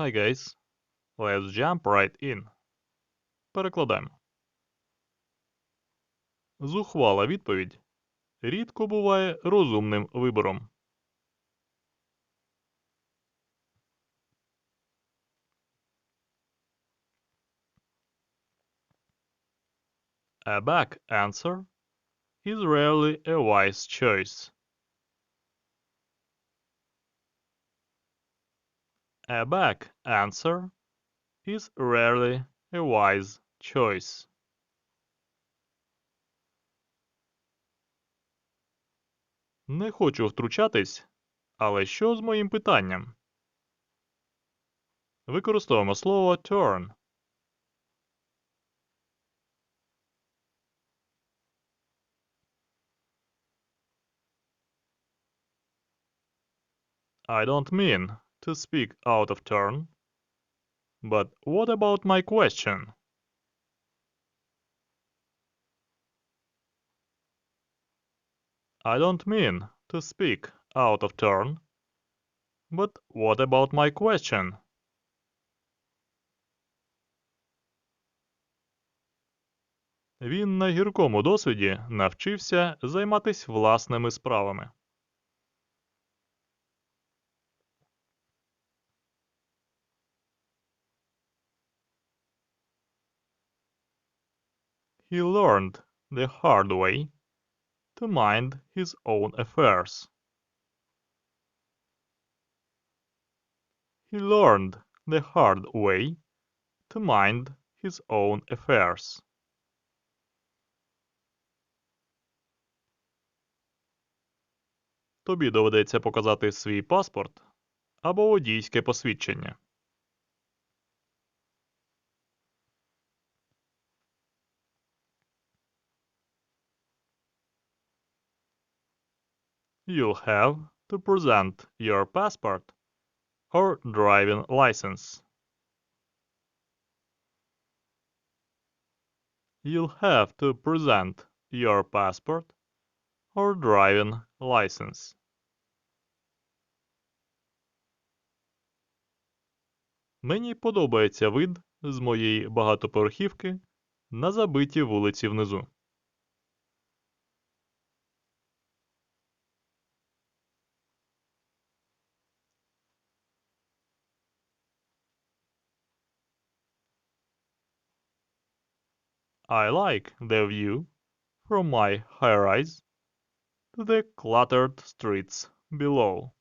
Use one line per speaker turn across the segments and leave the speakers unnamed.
Hi guys. Let's jump right in. Перекладаємо. Зухвала відповідь рідко буває розумним вибором. A back answer is rarely a wise choice. A back answer is rarely a wise choice. Не хочу втручатись, але що з моїм питанням? Використовуємо слово turn. I don't mean to speak out of turn. But what about my question? I don't mean to speak out of turn. But what about my question? Він на гіркому досвіді навчився займатися власними справами. He learned the hard way to mind his own affairs. He learned the hard way to mind his own affairs. Тобі доведеться показати свій паспорт або водійське посвідчення. You'll have to present your passport or driving license. You'll have to present your passport or driving license. Мені подобається вид з моєї багатоповерхівки на забиті вулиці внизу. I like the view from my high-rise to the cluttered streets below.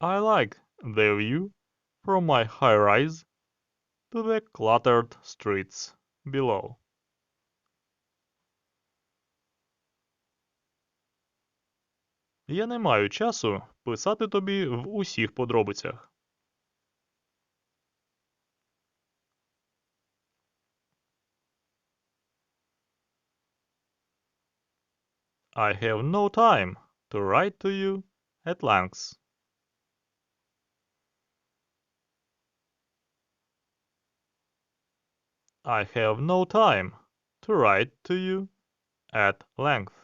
I like the view from my high-rise to the cluttered streets below. Я не маю часу писати тобі в усіх подробицях. I have no time to write to you at length. I have no time to write to you at length.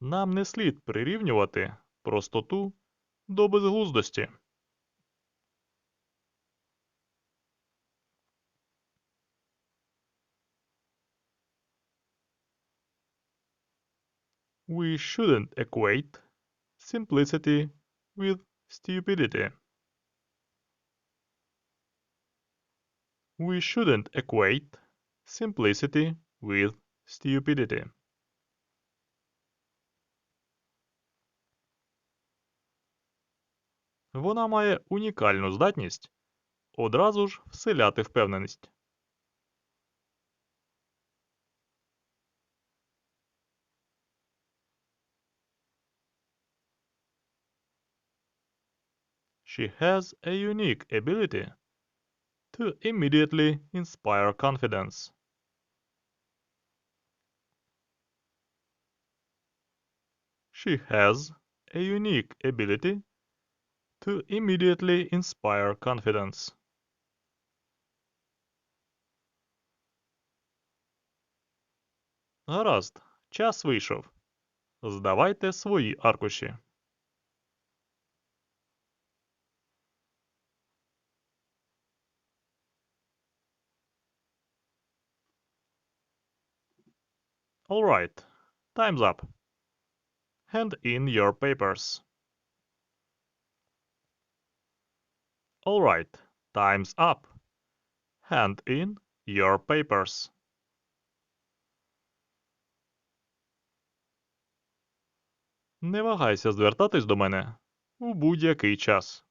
Нам не слід прирівнювати простоту до безглуздості. We shouldn't equate simplicity with stupidity. We shouldn't equate simplicity with stupidity. Вона має унікальну здатність одразу ж вселяти впевненість. She has a unique ability to immediately inspire confidence. She has a unique ability to immediately inspire confidence. Гаразд, час вийшов. Здавайте свої аркуші. All right, time's up. Hand in your papers. All right, time's up. Hand in your papers. Не вагайся звертатись до мене у будь-який час.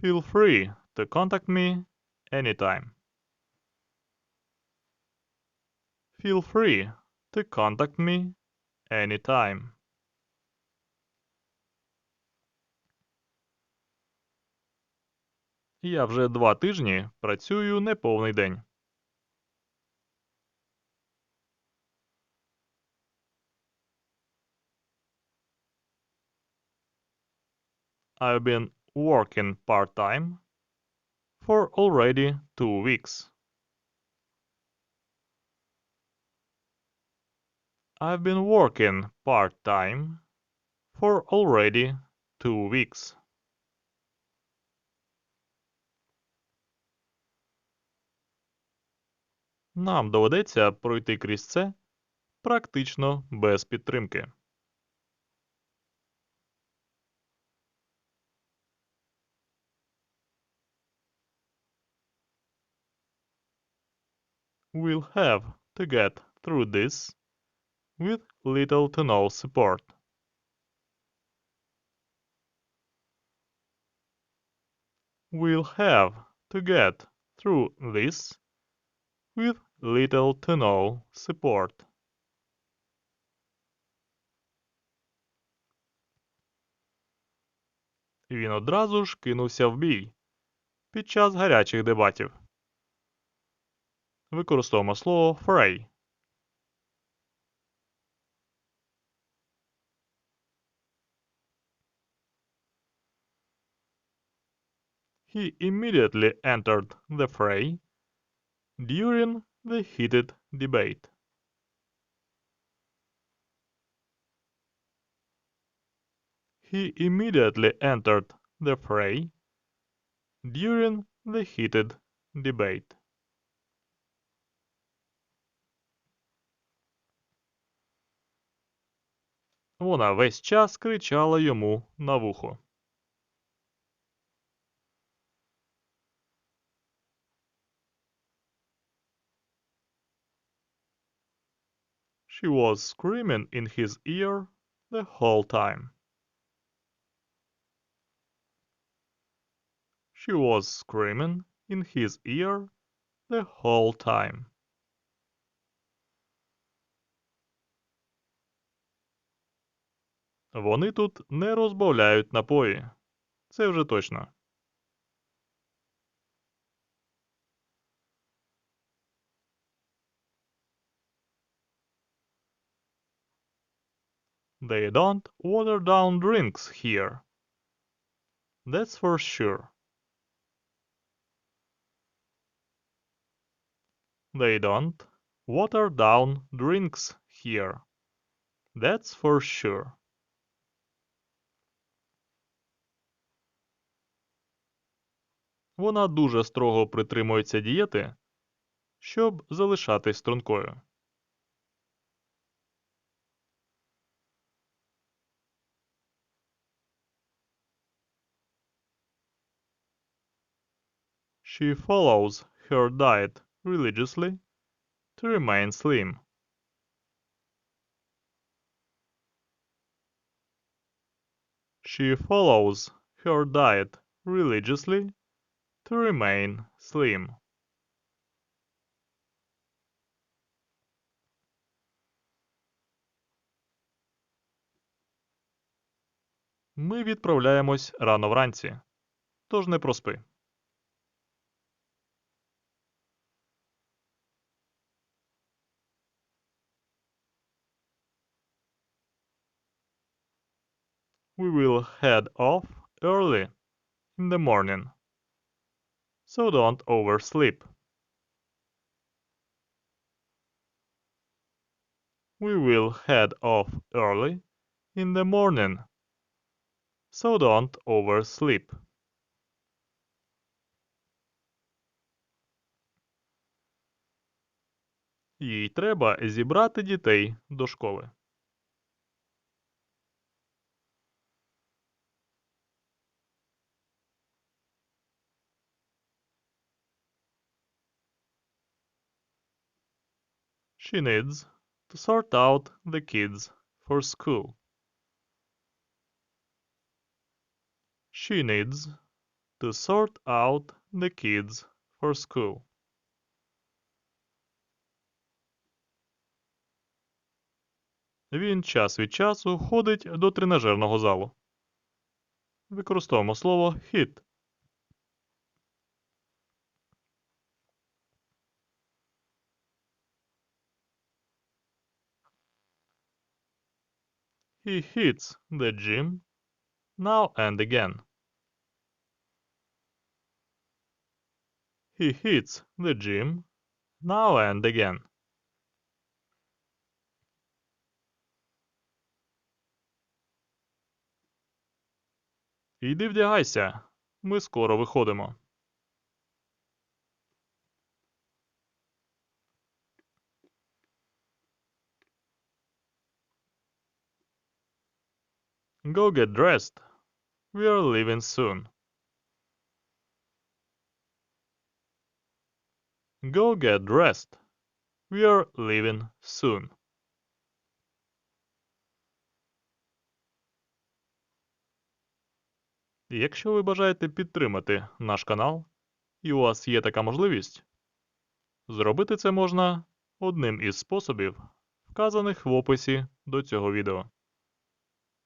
Feel free to contact me anytime. Feel free to contact me anytime. Я вже два тижні працюю неповний день. I've been working part-time for already two weeks. I've been working part-time for already two weeks. Нам доведеться пройти крізь це практично без підтримки. We'll have to get through this with little to no support. We'll have to get through this with little to no support. Він одразу ж кинувся в бій під час гарячих дебатів. Використовуємо слово fray. He immediately entered the fray during the heated debate. He immediately entered the fray during the heated debate. Вона весь час кричала йому на вухо. She was screaming in his ear the whole time. She was screaming in his ear the whole time. Вони тут не розбавляють напої. Це вже точно. They don't water down drinks here. That's for sure. They don't water down drinks here. That's for sure. Вона дуже строго притримується дієти, щоб залишатись стрункою. She follows her diet religiously to remain slim. She follows her diet religiously to remain slim. Ми відправляємось рано вранці, тож не проспи. We will head off early in the morning. So don't oversleep. We will head off early in the morning. So don't oversleep. Їй треба зібрати дітей до школи. She needs to sort out the kids for school. She needs to sort out the kids for school. Він час від часу ходить до тренажерного залу. Використовуємо слово hit. He hits the gym now and again. He hits the gym now and again. Іди вдягайся. Ми скоро виходимо. Go get dressed. We are leaving soon. Go get dressed. We are leaving soon. Якщо ви бажаєте підтримати наш канал, і у вас є така можливість, зробити це можна одним із способів, вказаних в описі до цього відео.